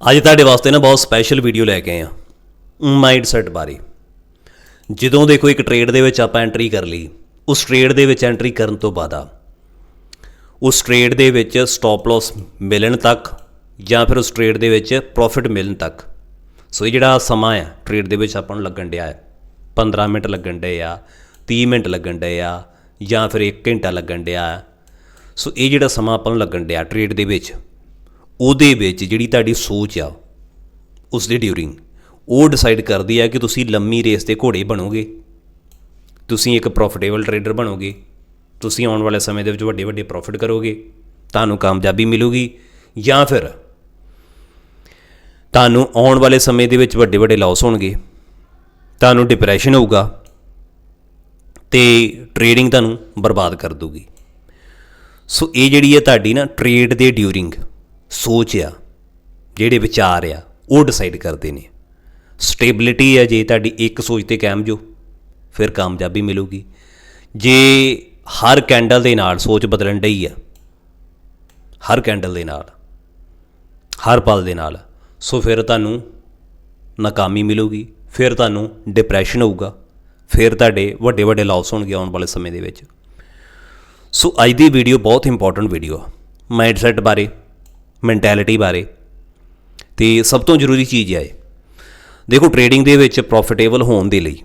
ਅੱਜ ਤੁਹਾਡੇ ਵਾਸਤੇ ਨਾ ਬਹੁਤ ਸਪੈਸ਼ਲ ਵੀਡੀਓ ਲੈ ਕੇ ਆਏ ਆ ਮਾਈਂਡ ਸੈਟ ਬਾਰੇ। ਜਦੋਂ ਦੇਖੋ ਇੱਕ ਟ੍ਰੇਡ ਦੇ ਵਿੱਚ ਆਪਾਂ ਐਂਟਰੀ ਕਰ ਲਈ, ਉਸ ਟ੍ਰੇਡ ਦੇ ਵਿੱਚ ਐਂਟਰੀ ਕਰਨ ਤੋਂ ਬਾਅਦ ਉਸ ਟ੍ਰੇਡ ਦੇ ਵਿੱਚ ਸਟਾਪ ਲਾਸ ਮਿਲਣ ਤੱਕ ਜਾਂ ਫਿਰ ਉਸ ਟ੍ਰੇਡ ਦੇ ਵਿੱਚ ਪ੍ਰੋਫਿਟ ਮਿਲਣ ਤੱਕ। ਸੋ ਇਹ ਜਿਹੜਾ ਸਮਾਂ ਆ ਟ੍ਰੇਡ ਦੇ ਵਿੱਚ ਆਪਾਂ ਨੂੰ ਲੱਗਣ ਡਿਆ ਹੈ। 15 ਮਿੰਟ ਲੱਗਣ ਡਏ ਆ 30 ਮਿੰਟ ਲੱਗਣ ਡਏ ਆ, ਜਾਂ ਫਿਰ 1 ਘੰਟਾ ਲੱਗਣ ਡਿਆ। ਸੋ ਇਹ ਜਿਹੜਾ ਸਮਾਂ ਆਪਾਂ ਨੂੰ ਲੱਗਣ ਡਿਆ ਟ੍ਰੇਡ ਦੇ ਵਿੱਚ। ਉਹਦੇ ਵਿੱਚ ਜਿਹੜੀ ਤੁਹਾਡੀ ਸੋਚ ਆ ਉਸ ਦੇ ਡਿਊਰਿੰਗ, ਉਹ ਡਿਸਾਈਡ ਕਰਦੀ ਆ ਕਿ ਤੁਸੀਂ ਲੰਮੀ ਰੇਸ ਦੇ ਘੋੜੇ ਬਣੋਗੇ। ਤੁਸੀਂ ਇੱਕ ਪ੍ਰੋਫਿਟੇਬਲ ਟਰੇਡਰ ਬਣੋਗੇ। ਤੁਸੀਂ ਆਉਣ ਵਾਲੇ ਸਮੇਂ ਦੇ ਵਿੱਚ ਵੱਡੇ ਵੱਡੇ ਪ੍ਰੋਫਿਟ ਕਰੋਗੇ। ਤੁਹਾਨੂੰ ਕਾਮਯਾਬੀ ਮਿਲੂਗੀ ਜਾਂ ਫਿਰ ਤੁਹਾਨੂੰ ਆਉਣ ਵਾਲੇ ਸਮੇਂ ਦੇ ਵਿੱਚ ਵੱਡੇ ਵੱਡੇ ਲਾਸ ਹੋਣਗੇ। ਤੁਹਾਨੂੰ ਡਿਪਰੈਸ਼ਨ ਹੋਊਗਾ ਤੇ ਟ੍ਰੇਡਿੰਗ ਤੁਹਾਨੂੰ ਬਰਬਾਦ ਕਰ ਦੂਗੀ ਸੋ ਇਹ ਜਿਹੜੀ ਹੈ ਤੁਹਾਡੀ ਨਾ ਟ੍ਰੇਡ ਦੇ ਡਿਊਰਿੰਗ। ਸੋਚ ਆ ਜਿਹੜੇ ਵਿਚਾਰ ਆ, ਉਹ ਡਿਸਾਈਡ ਕਰਦੇ ਨੇ। ਸਟੇਬਿਲਿਟੀ ਆ, ਜੇ ਤੁਹਾਡੀ ਇੱਕ ਸੋਚ ਤੇ ਕਾਇਮ ਜੋ, ਫਿਰ ਕਾਮਯਾਬੀ ਮਿਲੂਗੀ। ਜੇ ਹਰ ਕੈਂਡਲ ਦੇ ਨਾਲ ਸੋਚ ਬਦਲਣ ਡਈ ਆ, ਹਰ ਕੈਂਡਲ ਦੇ ਨਾਲ, ਹਰ ਪਲ ਦੇ ਨਾਲ, ਸੋ ਫਿਰ ਤੁਹਾਨੂੰ ਨਾਕਾਮੀ ਮਿਲੂਗੀ, ਫਿਰ ਤੁਹਾਨੂੰ ਡਿਪਰੈਸ਼ਨ ਹੋਊਗਾ, ਫਿਰ ਤੁਹਾਡੇ ਵੱਡੇ ਵੱਡੇ ਲਾਸ ਹੋਣਗੇ ਆਉਣ ਵਾਲੇ ਸਮੇਂ ਦੇ ਵਿੱਚ। ਸੋ ਅੱਜ ਦੀ ਵੀਡੀਓ ਬਹੁਤ ਇੰਪੋਰਟੈਂਟ ਵੀਡੀਓ ਆ। ਮਾਈਂਡਸੈਟ ਬਾਰੇ ਮੈਂਟੈਲਿਟੀ ਬਾਰੇ। ਤੇ ਸਭ ਤੋਂ ਜ਼ਰੂਰੀ ਚੀਜ਼ ਹੈ ਇਹ। ਦੇਖੋ ਟਰੇਡਿੰਗ ਦੇ ਵਿੱਚ ਪ੍ਰੋਫਿਟੇਬਲ ਹੋਣ ਦੇ ਲਈ,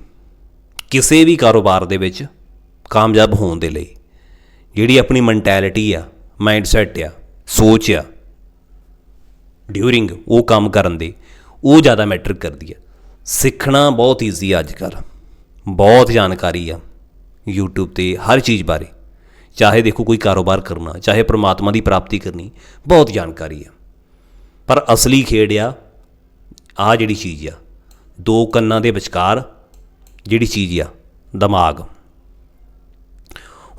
ਕਿਸੇ ਵੀ ਕਾਰੋਬਾਰ ਦੇ ਵਿੱਚ ਕਾਮਯਾਬ ਹੋਣ ਦੇ ਲਈ, ਜਿਹੜੀ ਆਪਣੀ ਮੈਂਟੈਲਿਟੀ ਆ ਮਾਈਂਡਸੈਟ ਆ, ਸੋਚ ਆ ਡਿਊਰਿੰਗ ਉਹ ਕੰਮ ਕਰਨ ਦੇ, ਉਹ ਜ਼ਿਆਦਾ ਮੈਟਰ ਕਰਦੀ ਆ। ਸਿੱਖਣਾ ਬਹੁਤ ਈਜ਼ੀ ਆ ਅੱਜ ਕੱਲ੍ਹ। ਬਹੁਤ ਜਾਣਕਾਰੀ ਆ YouTube ਤੇ ਹਰ ਚੀਜ਼ ਬਾਰੇ। ਚਾਹੇ ਦੇਖੋ ਕੋਈ ਕਾਰੋਬਾਰ ਕਰਨਾ, ਚਾਹੇ ਪ੍ਰਮਾਤਮਾ ਦੀ ਪ੍ਰਾਪਤੀ ਕਰਨੀ, ਬਹੁਤ ਜਾਣਕਾਰੀ ਆ ਪਰ ਅਸਲੀ ਖੇਡ ਆ ਆ ਜਿਹੜੀ ਚੀਜ਼ ਆ, ਦੋ ਕੰਨਾਂ ਦੇ ਵਿਚਕਾਰ ਜਿਹੜੀ ਚੀਜ਼ ਆ, ਦਿਮਾਗ।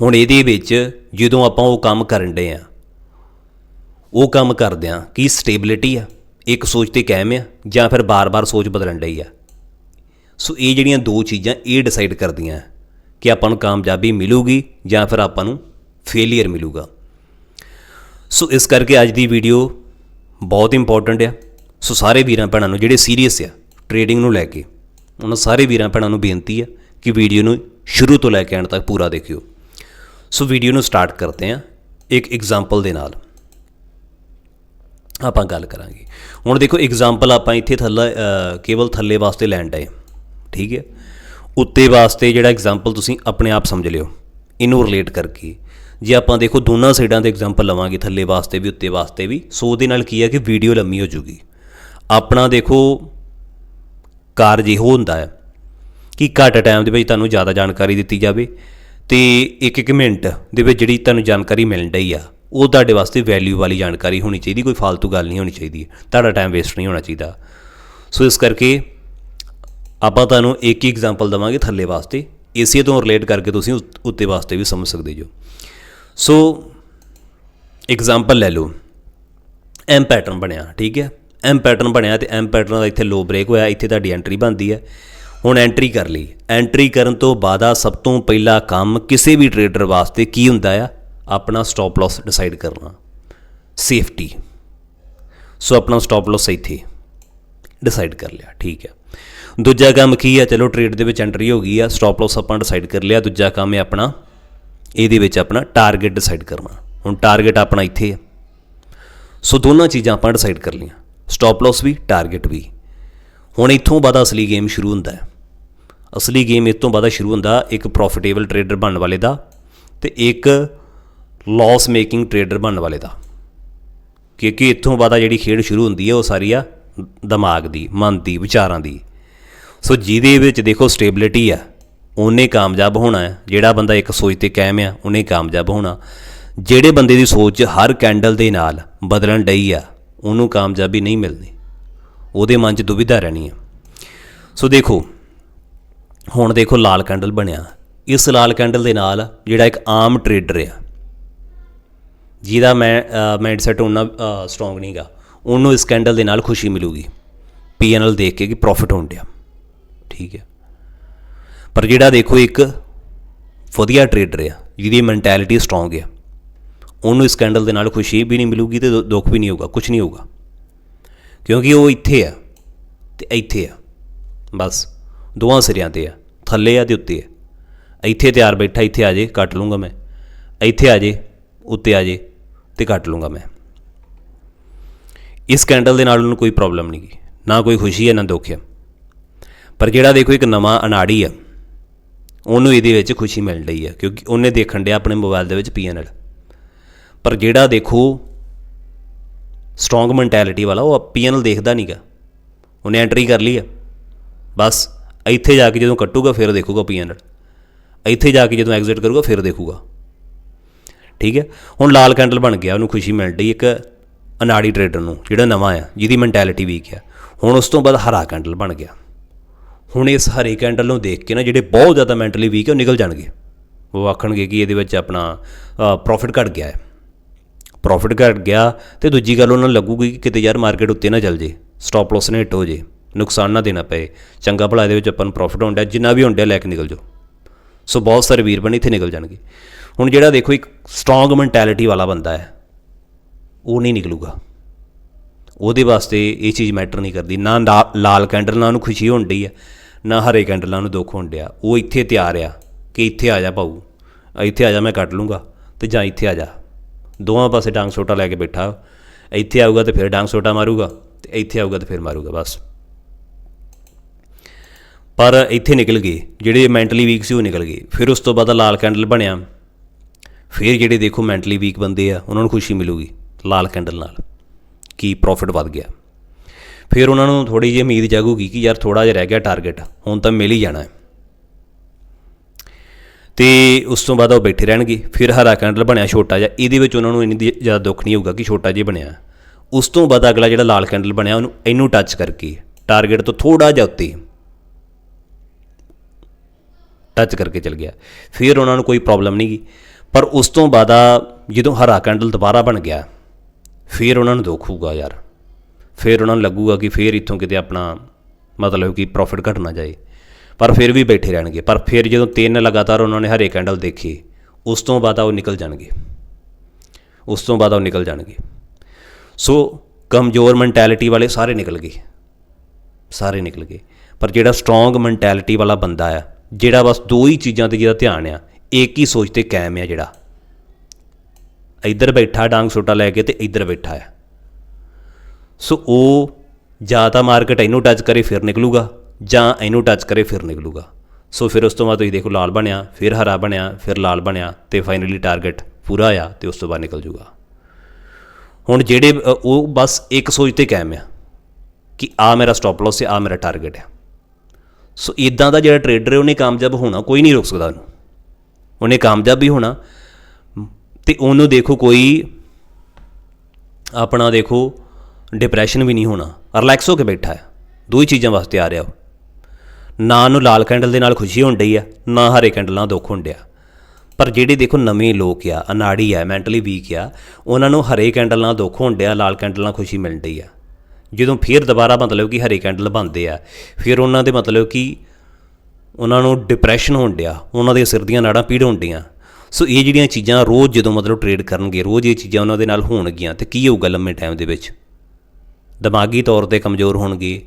ਹੁਣ ਇਹਦੇ ਵਿੱਚ ਜਦੋਂ ਆਪਾਂ ਉਹ ਕੰਮ ਕਰਨ ਡੇ ਆ, ਉਹ ਕੰਮ ਕਰਦੇ ਕਰਦਿਆਂ ਕੀ ਸਟੇਬਿਲਿਟੀ ਆ? ਇੱਕ ਸੋਚ ਤੇ ਕਾਇਮ ਆ ਜਾਂ ਫਿਰ ਬਾਰ-ਬਾਰ ਸੋਚ ਬਦਲਣ ਡਈ ਆ? ਸੋ ਇਹ ਜਿਹੜੀਆਂ ਦੋ ਚੀਜ਼ਾਂ ਇਹ ਡਿਸਾਈਡ ਕਰਦੀਆਂ ਕਿ ਆਪਾਂ ਨੂੰ ਕਾਮਯਾਬੀ ਮਿਲੂਗੀ ਜਾਂ ਫਿਰ ਆਪਾਂ ਨੂੰ ਫੇਲਿਅਰ ਮਿਲੂਗਾ। ਸੋ ਇਸ ਕਰਕੇ ਅੱਜ ਦੀ ਵੀਡੀਓ ਬਹੁਤ ਇੰਪੋਰਟੈਂਟ ਆ। ਸੋ ਸਾਰੇ ਵੀਰਾਂ ਭੈਣਾਂ ਨੂੰ ਜਿਹੜੇ ਸੀਰੀਅਸ ਆ ਟ੍ਰੇਡਿੰਗ ਨੂੰ ਲੈ ਕੇ, ਉਹਨਾਂ ਸਾਰੇ ਵੀਰਾਂ ਭੈਣਾਂ ਨੂੰ ਬੇਨਤੀ ਆ ਕਿ ਵੀਡੀਓ ਨੂੰ ਸ਼ੁਰੂ ਤੋਂ ਲੈ ਕੇ ਅੰਤ ਤੱਕ ਪੂਰਾ ਦੇਖਿਓ। ਸੋ ਵੀਡੀਓ ਨੂੰ ਸਟਾਰਟ ਕਰਦੇ ਆ ਇੱਕ ਐਗਜ਼ਾਮਪਲ ਦੇ ਨਾਲ। ਆਪਾਂ ਗੱਲ ਕਰਾਂਗੇ। ਹੁਣ ਦੇਖੋ ਐਗਜ਼ਾਮਪਲ ਆਪਾਂ ਇੱਥੇ ਥੱਲੇ ਕੇਵਲ ਥੱਲੇ ਵਾਸਤੇ ਲੈਣ ਡਏ ਠੀਕ ਹੈ? ਉੱਤੇ ਵਾਸਤੇ ਜਿਹੜਾ ਐਗਜ਼ਾਮਪਲ ਤੁਸੀਂ ਆਪਣੇ ਆਪ ਸਮਝ ਲਿਓ। ਇਹਨੂੰ ਰਿਲੇਟ ਕਰਕੇ। ਜੇ ਆਪਾਂ ਦੇਖੋ ਦੋਨਾਂ ਸਾਈਡਾਂ ਦੇ ਐਗਜ਼ਾਮਪਲ ਲਵਾਂਗੇ ਥੱਲੇ ਵਾਸਤੇ ਵੀ, ਉੱਤੇ ਵਾਸਤੇ ਵੀ, ਸੋ ਉਹਦੇ ਨਾਲ ਕੀ ਹੈ ਕਿ ਵੀਡੀਓ ਲੰਮੀ ਹੋ ਜੂਗੀ ਆਪਣਾ ਦੇਖੋ ਕਾਰਜ ਇਹੋ ਹੁੰਦਾ ਹੈ ਕਿ ਘੱਟ ਟਾਈਮ ਦੇ ਵਿੱਚ ਤੁਹਾਨੂੰ ਜ਼ਿਆਦਾ ਜਾਣਕਾਰੀ ਦਿੱਤੀ ਜਾਵੇ ਤੇ ਇੱਕ ਇੱਕ ਮਿੰਟ ਦੇ ਵਿੱਚ ਜਿਹੜੀ ਤੁਹਾਨੂੰ ਜਾਣਕਾਰੀ ਮਿਲਣ ਡਈ ਆ, ਉਹ ਤੁਹਾਡੇ ਵਾਸਤੇ ਵੈਲਿਊ ਵਾਲੀ ਜਾਣਕਾਰੀ ਹੋਣੀ ਚਾਹੀਦੀ, ਕੋਈ ਫालतू ਗੱਲ ਨਹੀਂ ਹੋਣੀ ਚਾਹੀਦੀ। ਤੁਹਾਡਾ ਟਾਈਮ ਵੇਸਟ ਨਹੀਂ ਹੋਣਾ ਚਾਹੀਦਾ। ਸੋ ਇਸ ਕਰਕੇ ਆਪਾਂ ਤੁਹਾਨੂੰ ਇੱਕ ਹੀ ਐਗਜ਼ਾਮਪਲ ਦਵਾਂਗੇ ਥੱਲੇ ਵਾਸਤੇ। ਇਸੇ ਤੋਂ ਰਿਲੇਟ ਕਰਕੇ ਤੁਸੀਂ ਉ- ਉੱਤੇ ਵਾਸਤੇ ਵੀ ਸਮਝ ਸਕਦੇ ਜੋ। ਸੋ ਐਗਜ਼ਾਮਪਲ ਲੈ ਲਓ। ਐਮ ਪੈਟਰਨ ਬਣਿਆ, ਠੀਕ ਹੈ? ਐਮ ਪੈਟਰਨ ਬਣਿਆ ਤੇ ਐਮ ਪੈਟਰਨ ਦਾ ਇੱਥੇ ਲੋ ਬ੍ਰੇਕ ਹੋਇਆ, ਇੱਥੇ ਤੁਹਾਡੀ ਐਂਟਰੀ ਬਣਦੀ ਹੈ। ਹੁਣ ਐਂਟਰੀ ਕਰ ਲਈ। ਐਂਟਰੀ ਕਰਨ ਤੋਂ ਬਾਅਦ ਆ ਸਭ ਤੋਂ ਪਹਿਲਾ ਕੰਮ ਕਿਸੇ ਵੀ ਟਰੇਡਰ ਵਾਸਤੇ ਕੀ ਹੁੰਦਾ ਆ? ਆਪਣਾ ਸਟਾਪ ਲਾਸ ਡਿਸਾਈਡ ਕਰਨਾ। ਸੇਫਟੀ ਸੋ ਆਪਣਾ ਸਟਾਪ ਲਾਸ ਇੱਥੇ ਡਿਸਾਈਡ ਕਰ ਲਿਆ, ਠੀਕ ਹੈ। ਦੂਜਾ ਕੰਮ ਕੀ ਆ? ਚਲੋ ਟ੍ਰੇਡ ਦੇ ਵਿੱਚ ਐਂਟਰੀ ਹੋ ਗਈ ਆ ਸਟਾਪ ਲਾਸ ਆਪਾਂ ਡਿਸਾਈਡ ਕਰ ਲਿਆ। ਦੂਜਾ ਕੰਮ ਹੈ ਆਪਣਾ ਇਹਦੇ ਵਿੱਚ ਆਪਣਾ ਟਾਰਗੇਟ ਡਿਸਾਈਡ ਕਰਨਾ। ਹੁਣ ਟਾਰਗੇਟ ਆਪਣਾ ਇੱਥੇ ਆ। ਸੋ ਦੋਨਾਂ ਚੀਜ਼ਾਂ ਆਪਾਂ ਡਿਸਾਈਡ ਕਰ ਲਈਆਂ। ਸਟਾਪ ਲਾਸ ਵੀ ਟਾਰਗੇਟ ਵੀ। ਹੁਣ ਇੱਥੋਂ ਬਾਅਦ ਅਸਲੀ ਗੇਮ ਸ਼ੁਰੂ ਹੁੰਦਾ ਹੈ। ਅਸਲੀ ਗੇਮ ਇਸ ਤੋਂ ਬਾਅਦ ਸ਼ੁਰੂ ਹੁੰਦਾ ਇੱਕ ਪ੍ਰੋਫਿਟੇਬਲ ਟਰੇਡਰ ਬਣਨ ਵਾਲੇ ਦਾ ਤੇ ਇੱਕ ਲਾਸ ਮੇਕਿੰਗ ਟਰੇਡਰ ਬਣਨ ਵਾਲੇ ਦਾ। ਕਿਉਂਕਿ ਇੱਥੋਂ ਬਾਅਦ ਜਿਹੜੀ ਖੇਡ ਸ਼ੁਰੂ ਹੁੰਦੀ ਹੈ ਉਹ ਸਾਰੀ ਆ ਦਿਮਾਗ ਦੀ, ਮਨ ਦੀ, ਵਿਚਾਰਾਂ ਦੀ। ਸੋ ਜਿਹਦੇ ਵਿੱਚ ਦੇਖੋ ਸਟੇਬਿਲਿਟੀ ਆ ਉਹਨੇ ਕਾਮਯਾਬ ਹੋਣਾ ਹੈ। ਜਿਹੜਾ ਬੰਦਾ ਇੱਕ ਸੋਚ ਤੇ ਕਾਇਮ ਆ, ਉਹਨੇ ਕਾਮਯਾਬ ਹੋਣਾ। ਜਿਹੜੇ ਬੰਦੇ ਦੀ ਸੋਚ ਹਰ ਕੈਂਡਲ ਦੇ ਨਾਲ ਬਦਲਣ ਡਈ ਆ, ਉਹਨੂੰ ਕਾਮਯਾਬੀ ਨਹੀਂ ਮਿਲਣੀ। ਉਹਦੇ ਮਨ 'ਚ ਦੁਵਿਧਾ ਰਹਿਣੀ ਆ। ਸੋ ਦੇਖੋ, ਹੁਣ ਦੇਖੋ ਲਾਲ ਕੈਂਡਲ ਬਣਿਆ। ਇਸ ਲਾਲ ਕੈਂਡਲ ਦੇ ਨਾਲ ਜਿਹੜਾ ਇੱਕ ਆਮ ਟਰੇਡਰ ਆ, ਜਿਹਦਾ ਮੈਂ ਮਾਈਂਡਸੈਟ ਉਹਨਾਂ ਸਟਰੋਂਗ ਨਹੀਂਗਾ ਉਹਨੂੰ ਇਸ ਕੈਂਡਲ ਦੇ ਨਾਲ ਖੁਸ਼ੀ ਮਿਲੂਗੀ। ਪੀਐਨਐਲ ਦੇਖ ਕੇ ਕਿ ਪ੍ਰੋਫਿਟ ਹੋਣ ਡਿਆ। ਠੀਕ ਹੈ। ਪਰ ਜਿਹੜਾ ਦੇਖੋ ਇੱਕ ਵਧੀਆ ਟਰੇਡਰ ਆ, ਜਿਹਦੀ ਮੈਂਟੈਲਿਟੀ ਸਟਰੋਂਗ ਆ, ਉਹਨੂੰ ਇਸ ਕੈਂਡਲ ਦੇ ਨਾਲ ਖੁਸ਼ੀ ਵੀ ਨਹੀਂ ਮਿਲੂਗੀ ਤੇ ਦੁ- ਦੁੱਖ ਵੀ ਨਹੀਂ ਹੋਊਗਾ ਕੁਝ ਨਹੀਂ ਹੋਊਗਾ। ਕਿਉਂਕਿ ਉਹ ਇੱਥੇ ਆ ਤੇ ਇੱਥੇ ਆ, ਬਸ, ਦੋਵਾਂ ਸਿਰਿਆਂ ਤੇ ਆ, ਥੱਲੇ ਆ ਤੇ ਉੱਤੇ ਆ। ਇੱਥੇ ਤਿਆਰ ਬੈਠਾ, ਇੱਥੇ ਆ ਜੇ, ਕੱਟ ਲੂੰਗਾ ਮੈਂ। ਇੱਥੇ ਆ ਜੇ, ਉੱਤੇ ਆ ਜੇ ਤੇ ਕੱਟ ਲੂੰਗਾ ਮੈਂ। ਇਸ ਕੈਂਡਲ ਦੇ ਨਾਲ ਉਹਨੂੰ ਕੋਈ ਪ੍ਰੋਬਲਮ ਨਹੀਂ ਗਈ ਨਾ ਕੋਈ ਖੁਸ਼ੀ ਹੈ ਨਾ ਦੁੱਖ ਹੈ ਪਰ ਜਿਹੜਾ ਦੇਖੋ ਇੱਕ ਨਵਾਂ ਅਨਾੜੀ ਆ ਉਹਨੂੰ ਇਹਦੇ ਵਿੱਚ ਖੁਸ਼ੀ ਮਿਲ ਰਹੀ ਹੈ, ਕਿਉਂਕਿ ਉਹਨੇ ਦੇਖਣ ਡਿਆ ਆਪਣੇ ਮੋਬਾਈਲ ਦੇ ਵਿੱਚ ਪੀਐਨਐਲ ਪਰ ਜਿਹੜਾ ਦੇਖੋ ਸਟਰੋਂਗ ਮੈਂਟੈਲਿਟੀ ਵਾਲਾ, ਉਹ ਪੀਐਨਐਲ ਦੇਖਦਾ ਨਹੀਂਗਾ ਉਹਨੇ ਐਂਟਰੀ ਕਰ ਲਈ ਆ ਬਸ, ਇੱਥੇ ਜਾ ਕੇ ਜਦੋਂ ਕੱਟੂਗਾ, ਫਿਰ ਦੇਖੂਗਾ ਪੀਐਨਐਲ ਇੱਥੇ ਜਾ ਕੇ ਜਦੋਂ ਐਗਜ਼ਿਟ ਕਰੂਗਾ, ਫਿਰ ਦੇਖੂਗਾ। ਠੀਕ ਹੈ? ਹੁਣ ਲਾਲ ਕੈਂਡਲ ਬਣ ਗਿਆ, ਉਹਨੂੰ ਖੁਸ਼ੀ ਮਿਲ ਰਹੀ ਇੱਕ ਅਨਾੜੀ ਟਰੇਡਰ ਨੂੰ, ਜਿਹੜਾ ਨਵਾਂ ਆ, ਜਿਹਦੀ ਮੈਂਟੈਲਿਟੀ ਵੀਕ ਆ। ਹੁਣ ਉਸ ਤੋਂ ਬਾਅਦ ਹਰਾ ਕੈਂਡਲ ਬਣ ਗਿਆ। ਹੁਣ ਇਸ ਹਰੇ ਕੈਂਡਲ ਨੂੰ ਦੇਖ ਕੇ ਨਾ ਜਿਹੜੇ ਬਹੁਤ ਜ਼ਿਆਦਾ ਮੈਂਟਲੀ ਵੀਕ ਹੈ ਉਹ ਨਿਕਲ ਜਾਣਗੇ। ਉਹ ਆਖਣਗੇ ਕਿ ਇਹਦੇ ਵਿੱਚ ਆਪਣਾ ਪ੍ਰੋਫਿਟ ਘਟ ਗਿਆ ਹੈ। ਪ੍ਰੋਫਿਟ ਘਟ ਗਿਆ ਤੇ ਦੂਜੀ ਗੱਲ ਉਹਨਾਂ ਨੂੰ ਲੱਗੂਗੀ ਕਿ ਕਿਤੇ ਯਾਰ ਮਾਰਕੀਟ ਉੱਤੇ ਨਾ ਚੱਲ ਜੇ ਸਟਾਪ ਲਾਸ ਨਾ ਹਿੱਟ ਹੋ ਜੇ, ਨੁਕਸਾਨ ਨਾ ਦੇਣਾ ਪਏ। ਚੰਗਾ ਭਲਾ ਇਹਦੇ ਵਿੱਚ ਆਪਾਂ ਨੂੰ ਪ੍ਰੋਫਿਟ ਹੋਣ ਡਿਆ, ਜਿੰਨਾ ਵੀ ਹੋਣ ਲੈ ਕੇ ਨਿਕਲ ਜਾਓ। ਸੋ ਬਹੁਤ ਸਾਰੇ ਵੀਰ ਬਣੇ ਇੱਥੇ ਨਿਕਲ ਜਾਣਗੇ। ਹੁਣ ਜਿਹੜਾ ਦੇਖੋ ਇੱਕ ਸਟਰੋਂਗ ਮੈਂਟੈਲਿਟੀ ਵਾਲਾ ਬੰਦਾ ਹੈ, ਉਹ ਨਹੀਂ ਨਿਕਲੂਗਾ। ਉਹਦੇ ਵਾਸਤੇ ਇਹ ਚੀਜ਼ ਮੈਟਰ ਨਹੀਂ ਕਰਦੀ। ਨਾ ਲਾ- ਲਾਲ ਕੈਂਡਲ ਨਾਲ ਉਹਨੂੰ ਖੁਸ਼ੀ ਹੋਣ ਡਈ ਹੈ। ਨਾ ਹਰੇ ਕੈਂਡਲਾਂ ਨੂੰ ਦੁੱਖ ਹੋਣ ਡਿਆ। ਉਹ ਇੱਥੇ ਤਿਆਰ ਆ ਕਿ ਇੱਥੇ ਆ ਜਾ ਭਾਊ। ਇੱਥੇ ਆ ਜਾ, ਮੈਂ ਕੱਟ ਲੂੰਗਾ ਤੇ ਜਾਂ ਇੱਥੇ ਆ ਜਾ। ਦੋਵਾਂ ਪਾਸੇ ਡਾਂਗ ਸੋਟਾ ਲੈ ਕੇ ਬੈਠਾ। ਇੱਥੇ ਆਊਗਾ ਤੇ ਫਿਰ ਡਾਂਗ ਸੋਟਾ ਮਾਰੂਗਾ ਤੇ ਇੱਥੇ ਆਊਗਾ ਤੇ ਫਿਰ ਮਾਰੂਗਾ, ਬਸ। ਪਰ ਇੱਥੇ ਨਿਕਲ ਗਏ। ਜਿਹੜੇ ਮੈਂਟਲੀ ਵੀਕ ਸੀ ਉਹ ਨਿਕਲ ਗਏ। ਫਿਰ ਉਸ ਤੋਂ ਬਾਅਦ ਲਾਲ ਕੈਂਡਲ ਬਣਿਆ। ਫਿਰ ਜਿਹੜੇ ਦੇਖੋ ਮੈਂਟਲੀ ਵੀਕ ਬੰਦੇ ਆ, ਉਹਨਾਂ ਨੂੰ ਖੁਸ਼ੀ ਮਿਲੂਗੀ ਲਾਲ ਕੈਂਡਲ ਨਾਲ। ਕਿ ਪ੍ਰੋਫਿਟ ਵੱਧ ਗਿਆ। ਫਿਰ ਉਹਨਾਂ ਨੂੰ ਥੋੜੀ ਜਿਹੀ ਉਮੀਦ ਜਾਗੂਗੀ ਕਿ ਯਾਰ ਥੋੜਾ ਜਿਹਾ ਰਹਿ ਗਿਆ ਟਾਰਗੇਟ ਹੁਣ ਤਾਂ ਮਿਲ ਹੀ ਜਾਣਾ ਹੈ। ਤੇ ਉਸ ਤੋਂ ਬਾਅਦ ਉਹ ਬੈਠੇ ਰਹਿਣਗੇ, ਫਿਰ ਹਰਾ ਕੈਂਡਲ ਬਣਿਆ ਛੋਟਾ ਜਿਹਾ, ਇਹਦੇ ਵਿੱਚ ਉਹਨਾਂ ਨੂੰ ਇੰਨੀ ਜ਼ਿਆਦਾ ਦੁੱਖ ਨਹੀਂ ਹੋਊਗਾ ਕਿ ਛੋਟਾ ਜਿਹਾ ਬਣਿਆ। ਉਸ ਤੋਂ ਬਾਅਦ ਅਗਲਾ ਜਿਹੜਾ ਲਾਲ ਕੈਂਡਲ ਬਣਿਆ, ਉਹਨੂੰ ਇਹਨੂੰ ਟੱਚ ਕਰਕੇ ਟਾਰਗੇਟ ਤੋਂ ਥੋੜਾ ਜਿਹਾ ਉੱਤੇ ਟੱਚ ਕਰਕੇ ਚਲ ਗਿਆ। ਫਿਰ ਉਹਨਾਂ ਨੂੰ ਕੋਈ ਪ੍ਰੋਬਲਮ ਨਹੀਂ ਗਈ ਪਰ ਉਸ ਤੋਂ ਬਾਅਦ ਆ ਜਦੋਂ ਹਰਾ ਕੈਂਡਲ ਦੁਬਾਰਾ ਬਣ ਗਿਆ, ਫਿਰ ਉਹਨਾਂ ਨੂੰ ਦੁੱਖ ਹੋਊਗਾ ਯਾਰ। ਫਿਰ ਉਹਨਾਂ ਨੂੰ ਲੱਗੂਗਾ ਕਿ ਫਿਰ ਇੱਥੋਂ ਕਿਤੇ ਆਪਣਾ ਮਤਲਬ ਕਿ ਪ੍ਰੋਫਿਟ ਘਟ ਨਾ ਜਾਏ। ਪਰ ਫਿਰ ਵੀ ਬੈਠੇ ਰਹਿਣਗੇ। ਪਰ ਫਿਰ ਜਦੋਂ ਤਿੰਨ ਲਗਾਤਾਰ ਉਹਨਾਂ ਨੇ ਹਰੇ ਕੈਂਡਲ ਦੇਖੇ, ਉਸ ਤੋਂ ਬਾਅਦ ਉਹ ਨਿਕਲ ਜਾਣਗੇ। ਉਸ ਤੋਂ ਬਾਅਦ ਉਹ ਨਿਕਲ ਜਾਣਗੇ। ਸੋ ਕਮਜ਼ੋਰ ਮੈਂਟੈਲਿਟੀ ਵਾਲੇ ਸਾਰੇ ਨਿਕਲ ਗਏ। ਸਾਰੇ ਨਿਕਲ ਗਏ। ਪਰ ਜਿਹੜਾ ਸਟਰੋਂਗ ਮੈਂਟੈਲਿਟੀ ਵਾਲਾ ਬੰਦਾ ਆ, ਜਿਹੜਾ ਬਸ ਦੋ ਹੀ ਚੀਜ਼ਾਂ ਤੇ ਜਿਹਦਾ ਧਿਆਨ ਆ, ਇੱਕ ਹੀ ਸੋਚ ਤੇ ਕਾਇਮ ਆ ਜਿਹੜਾ। ਇੱਧਰ ਬੈਠਾ, ਡਾਂਗ ਸੋਟਾ ਲੈ ਕੇ ਤੇ ਇੱਧਰ ਬੈਠਾ ਆ। ਸੋ ਉਹ ਜਾਂ ਤਾਂ ਮਾਰਕੀਟ ਇਹਨੂੰ ਟੱਚ ਕਰੇ, ਫਿਰ ਨਿਕਲੂਗਾ, ਜਾਂ ਇਹਨੂੰ ਟੱਚ ਕਰੇ, ਫਿਰ ਨਿਕਲੂਗਾ। ਸੋ ਫਿਰ ਉਸ ਤੋਂ ਬਾਅਦ ਤੁਸੀਂ ਦੇਖੋ ਲਾਲ ਬਣਿਆ, ਫਿਰ ਹਰਾ ਬਣਿਆ, ਫਿਰ ਲਾਲ ਬਣਿਆ ਤੇ ਫਾਈਨਲੀ ਟਾਰਗੇਟ ਪੂਰਾ ਆਇਆ ਤੇ ਉਸ ਤੋਂ ਬਾਅਦ ਨਿਕਲ ਜੂਗਾ। ਹੁਣ ਜਿਹੜੇ ਉਹ ਬਸ ਇੱਕ ਸੋਚ ਤੇ ਕਾਇਮ ਆ ਕਿ ਆ ਮੇਰਾ ਸਟਾਪ ਲਾਸ ਹੈ ਆ ਮੇਰਾ ਟਾਰਗੇਟ ਹੈ ਸੋ ਇਦਾਂ ਦਾ ਜਿਹੜਾ ਟਰੇਡਰ ਹੈ ਉਹਨੇ ਕਾਮਯਾਬ ਹੋਣਾ, ਕੋਈ ਨਹੀਂ ਰੋਕ ਸਕਦਾ ਉਹਨੂੰ। ਉਹਨੇ ਕਾਮਯਾਬ ਵੀ ਹੋਣਾ, ਤੇ ਉਹਨੂੰ ਦੇਖੋ ਕੋਈ ਆਪਣਾ ਦੇਖੋ ਡਿਪਰੈਸ਼ਨ ਵੀ ਨਹੀਂ ਹੋਣਾ। ਰਿਲੈਕਸ ਹੋ ਕੇ ਬੈਠਾ ਹੈ। ਦੋ ਹੀ ਚੀਜ਼ਾਂ ਵਾਸਤੇ ਆ ਰਿਹਾ ਉਹ। ਨਾ ਉਹਨੂੰ ਲਾਲ ਕੈਂਡਲ ਦੇ ਨਾਲ ਖੁਸ਼ੀ ਹੋਣ ਡਈ ਆ ਨਾ ਹਰੇ ਕੈਂਡਲ ਨਾਲ ਦੁੱਖ ਹੋਣ ਡਿਆ। ਪਰ ਜਿਹੜੇ ਦੇਖੋ ਨਵੇਂ ਲੋਕ ਆ, ਅਨਾੜੀ ਆ ਮੈਂਟਲੀ ਵੀਕ ਆ, ਉਹਨਾਂ ਨੂੰ ਹਰੇ ਕੈਂਡਲ ਨਾਲ ਦੁੱਖ ਹੋਣ ਡਿਆ, ਲਾਲ ਕੈਂਡਲ ਨਾਲ ਖੁਸ਼ੀ ਮਿਲਣ ਡਈ ਆ। ਜਦੋਂ ਫਿਰ ਦੁਬਾਰਾ ਮਤਲਬ ਕਿ ਹਰੇ ਕੈਂਡਲ ਬਣਦੇ ਆ, ਫਿਰ ਉਹਨਾਂ ਦੇ ਮਤਲਬ ਕਿ ਉਹਨਾਂ ਨੂੰ ਡਿਪਰੈਸ਼ਨ ਹੋਣ ਡਿਆ, ਉਹਨਾਂ ਦੇ ਸਿਰ ਦੀਆਂ ਨਾੜਾਂ ਪੀੜ ਹੋਣ ਡੀਆਂ ਸੋ ਇਹ ਜਿਹੜੀਆਂ ਚੀਜ਼ਾਂ ਰੋਜ਼ ਜਦੋਂ ਮਤਲਬ ਟ੍ਰੇਡ ਕਰਨਗੇ, ਰੋਜ਼ ਇਹ ਚੀਜ਼ਾਂ ਉਹਨਾਂ ਦੇ ਨਾਲ ਹੋਣਗੀਆਂ, ਤੇ ਕੀ ਹੋਊਗਾ ਲੰਮੇ ਟਾਈਮ ਦੇ ਵਿੱਚ? ਦਿਮਾਗੀ ਤੌਰ ਤੇ ਕਮਜ਼ੋਰ ਹੋਣਗੇ,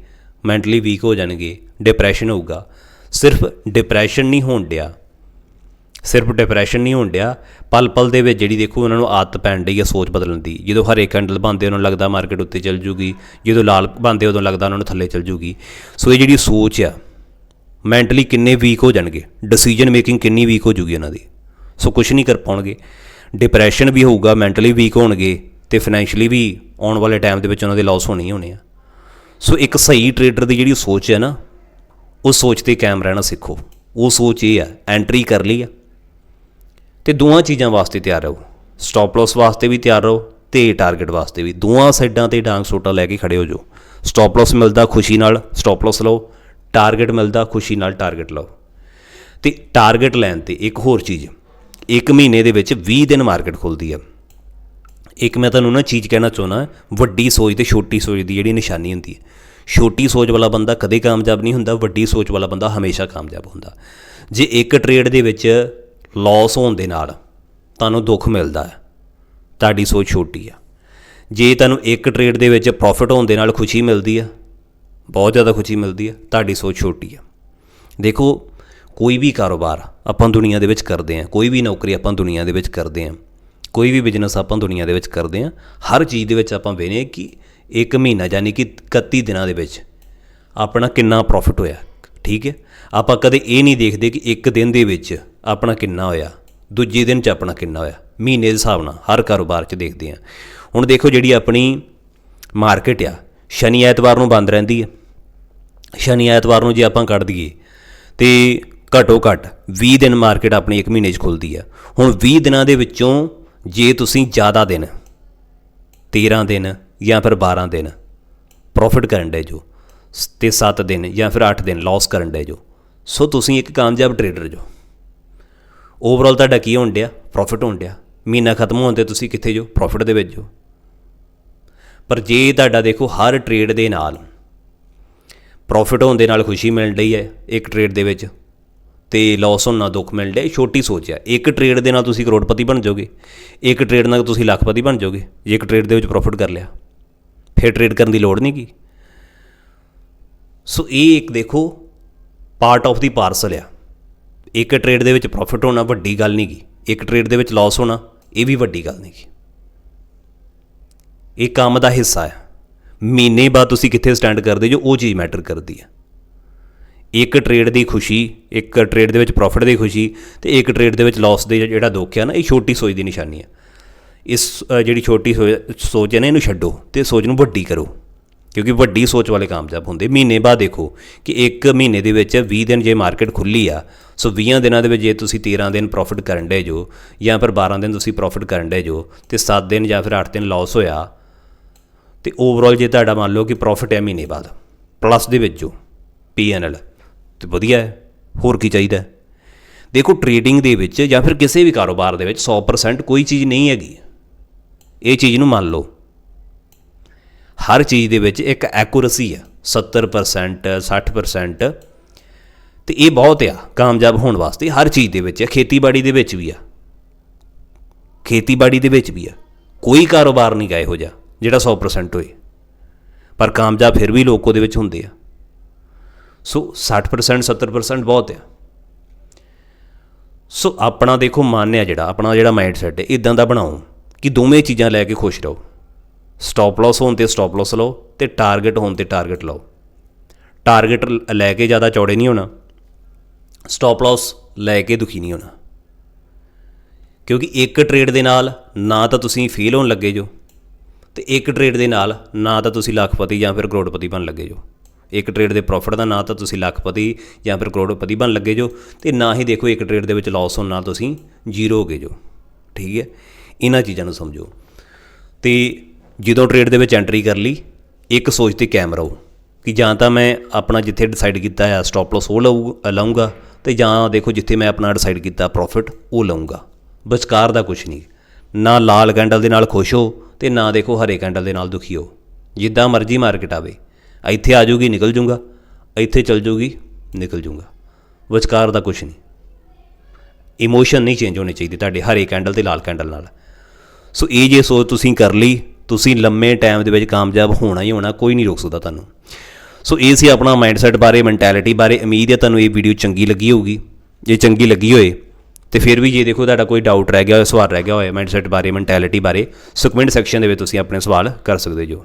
ਮੈਂਟਲੀ ਵੀਕ ਹੋ ਜਾਣਗੇ ਡਿਪਰੈਸ਼ਨ ਹੋਊਗਾ। ਸਿਰਫ ਡਿਪਰੈਸ਼ਨ ਨਹੀਂ ਹੋਣ ਡਿਆ। ਸਿਰਫ ਡਿਪਰੈਸ਼ਨ ਨਹੀਂ ਹੋਣ ਡਿਆ ਪਲ ਪਲ ਦੇ ਵਿੱਚ ਜਿਹੜੀ ਦੇਖੋ ਉਹਨਾਂ ਨੂੰ ਆਦਤ ਪੈਣ ਡਈ ਆ ਸੋਚ ਬਦਲਣ ਦੀ। ਜਦੋਂ ਹਰੇ ਕੈਂਡਲ ਬੰਦੇ ਉਹਨਾਂ ਨੂੰ ਲੱਗਦਾ ਮਾਰਕੀਟ ਉੱਤੇ ਚੱਲ ਜੂਗੀ, ਜਦੋਂ ਲਾਲ ਬੰਦੇ ਉਦੋਂ ਲੱਗਦਾ ਉਹਨਾਂ ਨੂੰ ਥੱਲੇ ਚੱਲ ਜੂਗੀ। ਸੋ ਇਹ ਜਿਹੜੀ ਸੋਚ ਆ, ਮੈਂਟਲੀ ਕਿੰਨੇ ਵੀਕ ਹੋ ਜਾਣਗੇ ਡਿਸੀਜਨ ਮੇਕਿੰਗ ਕਿੰਨੀ ਵੀਕ ਹੋ ਜੂਗੀ ਇਹਨਾਂ ਦੀ। ਸੋ ਕੁਝ ਨਹੀਂ ਕਰ ਪਾਉਣਗੇ। ਡਿਪਰੈਸ਼ਨ ਵੀ ਹੋਊਗਾ, ਮੈਂਟਲੀ ਵੀਕ ਹੋਣਗੇ ਤੇ ਫਾਈਨੈਂਸ਼ੀਅਲੀ ਵੀ ਆਉਣ ਵਾਲੇ ਟਾਈਮ ਦੇ ਵਿੱਚ ਉਹਨਾਂ ਦੇ ਲਾਸ ਹੋਣੇ ਹੀ ਹੋਣੇ ਆ। ਸੋ ਇੱਕ ਸਹੀ ਟਰੇਡਰ ਦੀ ਜਿਹੜੀ ਸੋਚ ਹੈ ਨਾ, ਉਹ ਸੋਚ ਤੇ ਕਾਇਮ ਰਹਿਣਾ ਸਿੱਖੋ। ਉਹ ਸੋਚ ਇਹ ਆ ਐਂਟਰੀ ਕਰ ਲਈ ਆ। ਤੇ ਦੋਵਾਂ ਚੀਜ਼ਾਂ ਵਾਸਤੇ ਤਿਆਰ ਰਹੋ। ਸਟਾਪ ਲਾਸ ਵਾਸਤੇ ਵੀ ਤਿਆਰ ਰਹੋ ਤੇ ਟਾਰਗੇਟ ਵਾਸਤੇ ਵੀ। ਦੋਵਾਂ ਸਾਈਡਾਂ ਤੇ ਡਾਂਗ ਸੋਟਾ ਲੈ ਕੇ ਖੜੇ ਹੋ ਜਾਓ। ਸਟਾਪ ਲਾਸ ਮਿਲਦਾ ਖੁਸ਼ੀ ਨਾਲ ਸਟਾਪ ਲਾਸ ਲਓ। ਟਾਰਗੇਟ ਮਿਲਦਾ ਖੁਸ਼ੀ ਨਾਲ ਟਾਰਗੇਟ ਲਓ। ਤੇ ਟਾਰਗੇਟ ਲੈਣ ਤੇ ਇੱਕ ਹੋਰ ਚੀਜ਼। ਇੱਕ ਮਹੀਨੇ ਦੇ ਵਿੱਚ 20 ਦਿਨ ਮਾਰਕੀਟ ਖੁੱਲਦੀ ਆ। ਇੱਕ ਮੈਂ ਤੁਹਾਨੂੰ ਨਾ ਚੀਜ਼ ਕਹਿਣਾ ਚਾਹੁੰਦਾ, ਵੱਡੀ ਸੋਚ ਤੇ ਛੋਟੀ ਸੋਚ ਦੀ ਜਿਹੜੀ ਨਿਸ਼ਾਨੀ ਹੁੰਦੀ ਹੈ। ਛੋਟੀ ਸੋਚ ਵਾਲਾ ਬੰਦਾ ਕਦੇ ਕਾਮਯਾਬ ਨਹੀਂ ਹੁੰਦਾ, ਵੱਡੀ ਸੋਚ ਵਾਲਾ ਬੰਦਾ ਹਮੇਸ਼ਾ ਕਾਮਯਾਬ ਹੁੰਦਾ। ਜੇ ਇੱਕ ਟ੍ਰੇਡ ਦੇ ਵਿੱਚ ਲਾਸ ਹੋਣ ਦੇ ਨਾਲ ਤੁਹਾਨੂੰ ਦੁੱਖ ਮਿਲਦਾ ਹੈ, ਤੁਹਾਡੀ ਸੋਚ ਛੋਟੀ ਆ। ਜੇ ਤੁਹਾਨੂੰ ਇੱਕ ਟ੍ਰੇਡ ਦੇ ਵਿੱਚ ਪ੍ਰੋਫਿਟ ਹੋਣ ਦੇ ਨਾਲ ਖੁਸ਼ੀ ਮਿਲਦੀ ਆ, ਬਹੁਤ ਜ਼ਿਆਦਾ ਖੁਸ਼ੀ ਮਿਲਦੀ ਆ, ਤੁਹਾਡੀ ਸੋਚ ਛੋਟੀ ਆ। ਦੇਖੋ, ਕੋਈ ਵੀ ਕਾਰੋਬਾਰ ਆਪਾਂ ਦੁਨੀਆ ਦੇ ਵਿੱਚ ਕਰਦੇ ਆ ਕੋਈ ਵੀ ਨੌਕਰੀ ਆਪਾਂ ਦੁਨੀਆ ਦੇ ਵਿੱਚ ਕਰਦੇ ਆ ਕੋਈ ਵੀ ਬਿਜ਼ਨਸ ਆਪਾਂ ਦੁਨੀਆ ਦੇ ਵਿੱਚ ਕਰਦੇ ਆ ਹਰ ਚੀਜ਼ ਦੇ ਵਿੱਚ ਆਪਾਂ ਵੇਖਦੇ ਕਿ ਇੱਕ ਮਹੀਨਾ ਯਾਨੀ ਕਿ 31 ਦਿਨਾਂ ਦੇ ਵਿੱਚ ਆਪਣਾ ਕਿੰਨਾ ਪ੍ਰੋਫਿਟ ਹੋਇਆ, ਠੀਕ ਹੈ? ਆਪਾਂ ਕਦੇ ਇਹ ਨਹੀਂ ਦੇਖਦੇ ਕਿ ਇੱਕ ਦਿਨ ਦੇ ਵਿੱਚ ਆਪਣਾ ਕਿੰਨਾ ਹੋਇਆ, ਦੂਜੇ ਦਿਨ 'ਚ ਆਪਣਾ ਕਿੰਨਾ ਹੋਇਆ। ਮਹੀਨੇ ਦੇ ਹਿਸਾਬ ਨਾਲ ਹਰ ਕਾਰੋਬਾਰ 'ਚ ਦੇਖਦੇ ਆ ਹੁਣ ਦੇਖੋ ਜਿਹੜੀ ਆਪਣੀ ਮਾਰਕੀਟ ਆ, ਸ਼ਨੀ ਐਤਵਾਰ ਨੂੰ ਬੰਦ ਰਹਿੰਦੀ ਹੈ। ਸ਼ਨੀ ਐਤਵਾਰ ਨੂੰ ਜੇ ਆਪਾਂ ਕੱਢ ਦਈਏ, ਤੇ ਘੱਟੋ ਘੱਟ 20 ਦਿਨ ਮਾਰਕੀਟ ਆਪਣੀ ਇੱਕ ਮਹੀਨੇ 'ਚ ਖੁੱਲਦੀ ਆ। ਹੁਣ 20 ਦਿਨਾਂ ਦੇ ਵਿੱਚੋਂ ਜੇ ਤੁਸੀਂ ਜ਼ਿਆਦਾ ਦਿਨ 13 ਦਿਨ ਜਾਂ ਫਿਰ 12 ਦਿਨ ਪ੍ਰੋਫਿਟ ਕਰਨ ਦੇ ਜੋ ਸ- ਤੇ 7 ਦਿਨ ਜਾਂ ਫਿਰ 8 ਦਿਨ ਲਾਸ ਕਰਨ ਦੇ ਜੋ, ਸੋ ਤੁਸੀਂ ਇੱਕ ਕਾਮਯਾਬ ਟਰੇਡਰ ਜੋ। ਓਵਰਆਲ ਤੁਹਾਡਾ ਕੀ ਹੋਣ ਡਿਆ? ਪ੍ਰੋਫਿਟ ਹੋਣ ਡਿਆ। ਮਹੀਨਾ ਖਤਮ ਹੋਣ ਤੇ ਤੁਸੀਂ ਕਿੱਥੇ ਜੋ? ਪ੍ਰੋਫਿਟ ਦੇ ਵਿੱਚ ਜੋ। ਪਰ ਜੇ ਤੁਹਾਡਾ ਦੇਖੋ ਹਰ ਟ੍ਰੇਡ ਦੇ ਨਾਲ ਪ੍ਰੋਫਿਟ ਹੋਣ ਦੇ ਨਾਲ ਖੁਸ਼ੀ ਮਿਲ ਰਹੀ ਹੈ ਇੱਕ ਟ੍ਰੇਡ ਦੇ ਵਿੱਚ ਤੇ ਲਾਸ ਹੋਣ ਨਾਲ ਦੁੱਖ ਮਿਲ ਰਿਹਾ, ਇਹ ਛੋਟੀ ਸੋਚ ਆ। ਇੱਕ ਟ੍ਰੇਡ ਦੇ ਨਾਲ ਤੁਸੀਂ ਕਰੋੜਪਤੀ ਬਣ ਜਾਓਗੇ, ਇੱਕ ਟ੍ਰੇਡ ਨਾਲ ਤੁਸੀਂ ਲੱਖਪਤੀ ਬਣ ਜਾਓਗੇ, ਜੇ ਇੱਕ ਟ੍ਰੇਡ ਦੇ ਵਿੱਚ ਪ੍ਰੋਫਿਟ ਕਰ ਲਿਆ, ਫਿਰ ਟ੍ਰੇਡ ਕਰਨ ਦੀ ਲੋੜ ਨਹੀਂ ਗੀ। ਸੋ ਇਹ ਇੱਕ ਦੇਖੋ ਪਾਰਟ ਆਫ ਦੀ ਪਾਰਸਲ ਆ। ਇੱਕ ਟ੍ਰੇਡ ਦੇ ਵਿੱਚ ਪ੍ਰੋਫਿਟ ਹੋਣਾ ਵੱਡੀ ਗੱਲ ਨਹੀਂ ਗੀ, ਇੱਕ ਟ੍ਰੇਡ ਦੇ ਵਿੱਚ ਲਾਸ ਹੋਣਾ, ਇਹ ਵੀ ਵੱਡੀ ਗੱਲ ਨਹੀਂ ਗੀ। ਇਹ ਕੰਮ ਦਾ ਹਿੱਸਾ ਆ। ਮਹੀਨੇ ਬਾਅਦ ਤੁਸੀਂ ਕਿੱਥੇ ਸਟੈਂਡ ਕਰਦੇ ਜੋ ਉਹ ਚੀਜ਼ ਮੈਟਰ ਕਰਦੀ ਆ। ਇੱਕ ਟ੍ਰੇਡ ਦੀ ਖੁਸ਼ੀ, ਇੱਕ ਟ੍ਰੇਡ ਦੇ ਵਿੱਚ ਪ੍ਰੋਫਿਟ ਦੀ ਖੁਸ਼ੀ ਤੇ ਇੱਕ ਟ੍ਰੇਡ ਦੇ ਵਿੱਚ ਲਾਸ ਦੇ ਜਿਹੜਾ ਦੁੱਖ ਆ ਨਾ, ਇਹ ਛੋਟੀ ਸੋਚ ਦੀ ਨਿਸ਼ਾਨੀ ਆ। ਇਸ ਜਿਹੜੀ ਛੋਟੀ ਸੋਚ- ਸੋਚ ਹੈ ਨਾ, ਇਹਨੂੰ ਛੱਡੋ ਤੇ ਸੋਚ ਨੂੰ ਵੱਡੀ ਕਰੋ। ਕਿਉਂਕਿ ਵੱਡੀ ਸੋਚ ਵਾਲੇ ਕਾਮਯਾਬ ਹੁੰਦੇ। ਮਹੀਨੇ ਬਾਅਦ ਦੇਖੋ ਕਿ ਇੱਕ ਮਹੀਨੇ ਦੇ ਵਿੱਚ 20 ਦਿਨ ਜੇ ਮਾਰਕੀਟ ਖੁੱਲੀ ਆ, ਸੋ 20 ਦਿਨਾਂ ਦੇ ਵਿੱਚ ਜੇ ਤੁਸੀਂ 13 ਦਿਨ ਪ੍ਰੋਫਿਟ ਕਰਨ ਦੇ ਜੋ, ਜਾਂ ਫਿਰ 12 ਦਿਨ ਤੁਸੀਂ ਪ੍ਰੋਫਿਟ ਕਰਨ ਦੇ ਜੋ, ਤੇ 7 ਦਿਨ ਜਾਂ ਫਿਰ 8 ਦਿਨ ਲਾਸ ਹੋਇਆ, ਤੇ ਓਵਰਆਲ ਜੇ ਤੁਹਾਡਾ ਮੰਨ ਲਓ ਕਿ ਪ੍ਰੋਫਿਟ ਹੈ ਮਹੀਨੇ ਬਾਅਦ ਪਲੱਸ ਦੇ ਵਿੱਚ ਜੋ ਪੀਐਨਐਲ ਤੇ ਵਧੀਆ ਹੈ। ਹੋਰ ਕੀ ਚਾਹੀਦਾ ਹੈ? ਦੇਖੋ ਟਰੇਡਿੰਗ ਦੇ ਵਿੱਚ ਜਾਂ ਫਿਰ ਕਿਸੇ ਵੀ ਕਾਰੋਬਾਰ ਦੇ ਵਿੱਚ 100% ਕੋਈ ਚੀਜ਼ ਨਹੀਂ ਹੈਗੀ। ਇਹ ਚੀਜ਼ ਨੂੰ ਮੰਨ ਲਓ। ਹਰ ਚੀਜ਼ ਦੇ ਵਿੱਚ ਇੱਕ ਐਕੂਰੇਸੀ ਆ 70% 60% ਤੇ ਇਹ ਬਹੁਤ ਆ, ਕਾਮਯਾਬ ਹੋਣ ਵਾਸਤੇ। ਹਰ ਚੀਜ਼ ਦੇ ਵਿੱਚ ਆ ਖੇਤੀਬਾੜੀ ਦੇ ਵਿੱਚ ਵੀ ਆ। ਖੇਤੀਬਾੜੀ ਦੇ ਵਿੱਚ ਵੀ ਆ। ਕੋਈ ਕਾਰੋਬਾਰ ਨਹੀਂ ਗਾ ਇਹੋ ਜਿਹਾ, ਜਿਹੜਾ 100% ਹੋਏ। ਪਰ ਕਾਮਯਾਬ ਫਿਰ ਵੀ ਲੋਕ ਉਹਦੇ ਵਿੱਚ ਹੁੰਦੇ ਆ। ਸੋ 60% 70% ਬਹੁਤ ਆ। ਸੋ ਆਪਣਾ ਦੇਖੋ ਮਨ ਆ ਜਿਹੜਾ, ਆਪਣਾ ਜਿਹੜਾ ਮਾਈਂਡ ਸੈਟ ਹੈ ਇਦਾਂ ਦਾ ਬਣਾਓ ਕਿ ਦੋਵੇਂ ਚੀਜ਼ਾਂ ਲੈ ਕੇ ਖੁਸ਼ ਰਹੋ। ਸਟਾਪ ਲਾਸ ਹੋਣ ਤੇ ਸਟਾਪ ਲਾਸ ਲਓ ਤੇ ਟਾਰਗੇਟ ਹੋਣ ਤੇ ਟਾਰਗੇਟ ਲਓ। ਟਾਰਗੇਟ ਲੈ ਕੇ ਜ਼ਿਆਦਾ ਚੌੜੇ ਨਹੀਂ ਹੋਣਾ। ਸਟਾਪ ਲਾਸ ਲੈ ਕੇ ਦੁਖੀ ਨਹੀਂ ਹੋਣਾ। ਕਿਉਂਕਿ ਇੱਕ ਟ੍ਰੇਡ ਦੇ ਨਾਲ ਨਾ ਤਾਂ ਤੁਸੀਂ ਫੇਲ ਹੋਣ ਲੱਗੇ ਜੋ ਤੇ ਇੱਕ ਟ੍ਰੇਡ ਦੇ ਨਾਲ ਨਾ ਤਾਂ ਤੁਸੀਂ ਲੱਖਪਤੀ ਜਾਂ ਫਿਰ ਕਰੋੜਪਤੀ ਬਣ ਲੱਗੇ ਜੋ। ਇੱਕ ਟ੍ਰੇਡ ਦੇ ਪ੍ਰੋਫਿਟ ਦਾ ਨਾ ਤਾਂ ਤੁਸੀਂ ਲੱਖਪਤੀ ਜਾਂ ਫਿਰ ਕਰੋੜਪਤੀ ਬਣ ਲੱਗੇ ਜੋ, ਤੇ ਨਾ ਹੀ ਦੇਖੋ ਇੱਕ ਟ੍ਰੇਡ ਦੇ ਵਿੱਚ ਲਾਸ ਹੋਣ ਨਾਲ ਤੁਸੀਂ ਜ਼ੀਰੋ ਹੋ ਗਏ ਜੋ। ਠੀਕ ਹੈ? ਇਹਨਾਂ ਚੀਜ਼ਾਂ ਨੂੰ ਸਮਝੋ। ਤੇ ਜਦੋਂ ਟ੍ਰੇਡ ਦੇ ਵਿੱਚ ਐਂਟਰੀ ਕਰ ਲਈ, ਇੱਕ ਸੋਚ ਤੇ ਕਾਇਮ ਰਹੋ ਕਿ ਜਾਂ ਤਾਂ ਮੈਂ ਆਪਣਾ ਜਿੱਥੇ ਡਿਸਾਈਡ ਕੀਤਾ ਹੈ ਸਟਾਪ ਲਾਸ ਉਹ ਲਊ ਲਾਉਂਗਾ ਤੇ ਜਾਂ ਦੇਖੋ ਜਿੱਥੇ ਮੈਂ ਆਪਣਾ ਡਿਸਾਈਡ ਕੀਤਾ ਪ੍ਰੋਫਿਟ ਉਹ ਲਊਂਗਾ। ਵਿਚਕਾਰ ਦਾ ਕੁਝ ਨਹੀਂ। ਨਾ ਲਾਲ ਕੈਂਡਲ ਦੇ ਨਾਲ ਖੁਸ਼ ਹੋ ਤੇ ਨਾ ਦੇਖੋ ਹਰੇ ਕੈਂਡਲ ਦੇ ਨਾਲ ਦੁਖੀ ਹੋ। ਜਿੱਦਾਂ ਮਰਜ਼ੀ ਮਾਰਕੀਟ ਆਵੇ। ਇੱਥੇ ਆ ਜੂਗੀ ਨਿਕਲ ਜੂੰਗਾ ਇੱਥੇ ਚਲ ਜੂਗੀ ਨਿਕਲ ਜੂੰਗਾ ਵਿਚਕਾਰ ਦਾ ਕੁਝ ਨਹੀਂ। ਇਮੋਸ਼ਨ ਨਹੀਂ ਚੇਂਜ ਹੋਣੇ ਚਾਹੀਦੇ ਤੁਹਾਡੇ, ਹਰੇ ਕੈਂਡਲ ਤੇ ਲਾਲ ਕੈਂਡਲ ਨਾਲ। ਸੋ ਇਹ ਜੇ ਸੋਚ ਤੁਸੀਂ ਕਰ ਲਈ, ਤੁਸੀਂ ਲੰਮੇ ਟਾਈਮ ਦੇ ਵਿੱਚ ਕਾਮਯਾਬ ਹੋਣਾ ਹੀ ਹੋਣਾ, ਕੋਈ ਨਹੀਂ ਰੋਕ ਸਕਦਾ ਤੁਹਾਨੂੰ। ਸੋ ਇਹ ਸੀ ਆਪਣਾ ਮਾਈਂਡਸੈਟ ਬਾਰੇ ਮੈਂਟੈਲਿਟੀ ਬਾਰੇ। ਉਮੀਦ ਹੈ ਤੁਹਾਨੂੰ ਇਹ ਵੀਡੀਓ ਚੰਗੀ ਲੱਗੀ ਹੋਊਗੀ। ਜੇ ਚੰਗੀ ਲੱਗੀ ਹੋਏ, ਤੇ ਫਿਰ ਵੀ ਜੇ ਦੇਖੋ ਤੁਹਾਡਾ ਕੋਈ ਡਾਊਟ ਰਹਿ ਗਿਆ ਹੋਵੇ ਸਵਾਲ ਰਹਿ ਗਿਆ ਹੋਵੇ ਮਾਈਂਡਸੈਟ ਬਾਰੇ ਮੈਂਟੈਲਿਟੀ ਬਾਰੇ ਸੋ ਕਮੈਂਟ ਸੈਕਸ਼ਨ ਦੇ ਵਿੱਚ ਤੁਸੀਂ ਆਪਣੇ ਸਵਾਲ ਕਰ ਸਕਦੇ ਜੋ।